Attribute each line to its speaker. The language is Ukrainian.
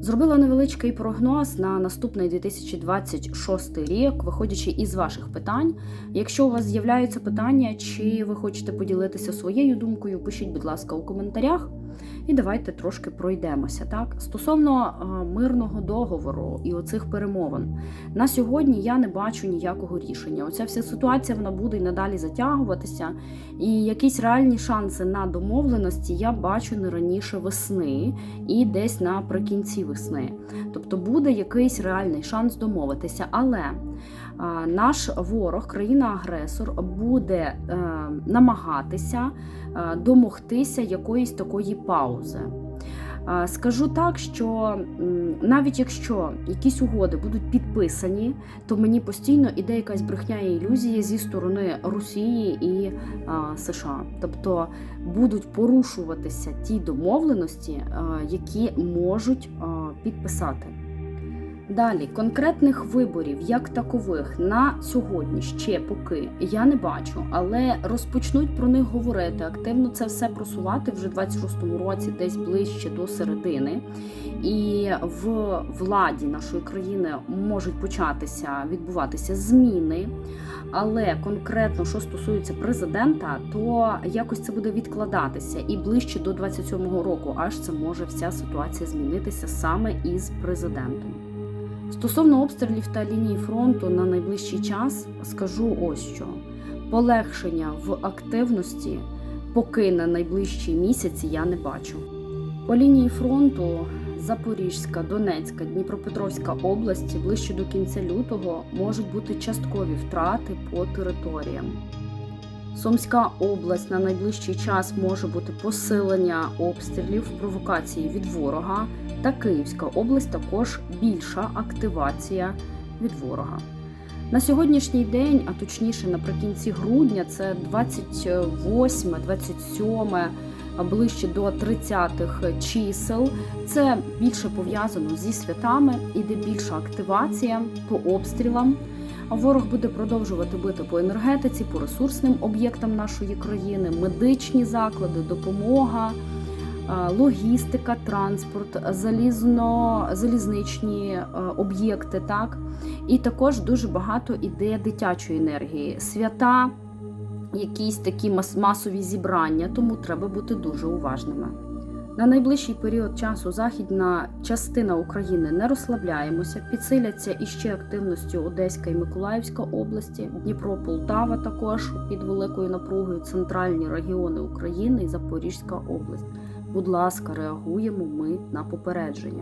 Speaker 1: Зробила невеличкий прогноз на наступний 2026 рік, виходячи із ваших питань. Якщо у вас з'являються питання, чи ви хочете поділитися своєю думкою, пишіть, будь ласка, у коментарях. І давайте трошки пройдемося. Так стосовно е, мирного договору і оцих перемовин на сьогодні я не бачу ніякого рішення. Оця вся ситуація вона буде і надалі затягуватися. І якісь реальні шанси на домовленості я бачу не раніше весни і десь наприкінці весни. Тобто буде якийсь реальний шанс домовитися. Але а, наш ворог, країна-агресор, буде е, намагатися е, домогтися якоїсь такої паузи. Скажу так, що навіть якщо якісь угоди будуть підписані, то мені постійно іде якась брехня і ілюзія зі сторони Росії і США. Тобто будуть порушуватися ті домовленості, які можуть підписати. Далі конкретних виборів як такових на сьогодні ще поки я не бачу, але розпочнуть про них говорити активно це все просувати вже в 26-му році, десь ближче до середини. І в владі нашої країни можуть початися відбуватися зміни. Але конкретно, що стосується президента, то якось це буде відкладатися і ближче до 27-го року, аж це може вся ситуація змінитися саме із президентом. Стосовно обстрілів та лінії фронту на найближчий час скажу ось що: полегшення в активності поки на найближчі місяці я не бачу. По лінії фронту Запорізька, Донецька, Дніпропетровська області ближче до кінця лютого можуть бути часткові втрати по територіям. Сумська область на найближчий час може бути посилення обстрілів, провокації від ворога, та Київська область також більша активація від ворога. На сьогоднішній день, а точніше наприкінці грудня, це 28, 27, ближче до 30-х чисел. Це більше пов'язано зі святами, іде більша активація по обстрілам. А ворог буде продовжувати бити по енергетиці, по ресурсним об'єктам нашої країни, медичні заклади, допомога, е, логістика, транспорт, залізно, залізничні е, об'єкти. Так і також дуже багато іде дитячої енергії, свята, якісь такі мас- масові зібрання, тому треба бути дуже уважними. На найближчий період часу західна частина України не розслабляємося, підсиляться іще активністю Одеська і Миколаївська області, Дніпро, Полтава також під великою напругою, центральні регіони України і Запорізька область. Будь ласка, реагуємо ми на попередження.